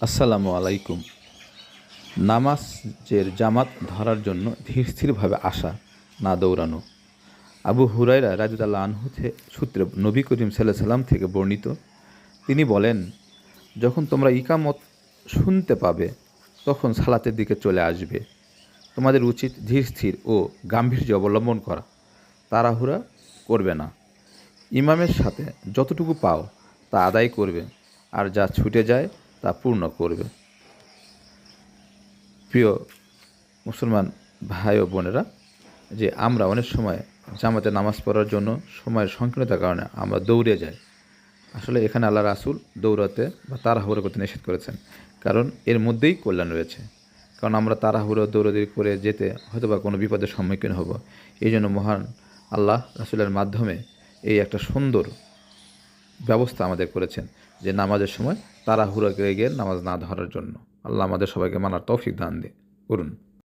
আসসালামু আলাইকুম। নামাজের জামাত ধরার জন্য ধীর স্থিরভাবে আসা, না দৌড়ানো। আবু হুরাইরা রাজুদাল্লাহ আনহুতে সূত্রে নবী করিম সাল্লাহ সাল্লাম থেকে বর্ণিত, তিনি বলেন, যখন তোমরা ইকামত শুনতে পাবে, তখন সালাতের দিকে চলে আসবে। তোমাদের উচিত ধীর স্থির ও গাম্ভীর্য অবলম্বন করা। তাড়াহুড়া করবে না। ইমামের সাথে যতটুকু পাও তা আদায় করবে। আর যা ছুটে যায় তা পূর্ণ করবে। প্রিয় মুসলমান ভাই ও বোনেরা, যে আমরা অনেক সময় জামাতে নামাজ পড়ার জন্য সময়ের সংকীর্ণতার কারণে আমরা দৌড়ে যাই। আসলে এখানে আল্লাহ রাসুল দৌড়াতে বা তাড়াহুড়ো করতে নিষেধ করেছেন। কারণ এর মধ্যেই কল্যাণ রয়েছে। কারণ আমরা তাড়াহুড়ো, দৌড়াদৌড়ি করে যেতে হয়তো বা কোনো বিপদের সম্মুখীন হব। এই জন্য মহান আল্লাহ রাসুলের মাধ্যমে এই একটা সুন্দর ব্যবস্থা আমাদের করেছেন। যে নামাজের সময় তারা করে গিয়ে নামাজ না ধরার জন্য। আল্লাহ আমাদের সবাইকে মানার তৌফিক দান দিয়ে করুন।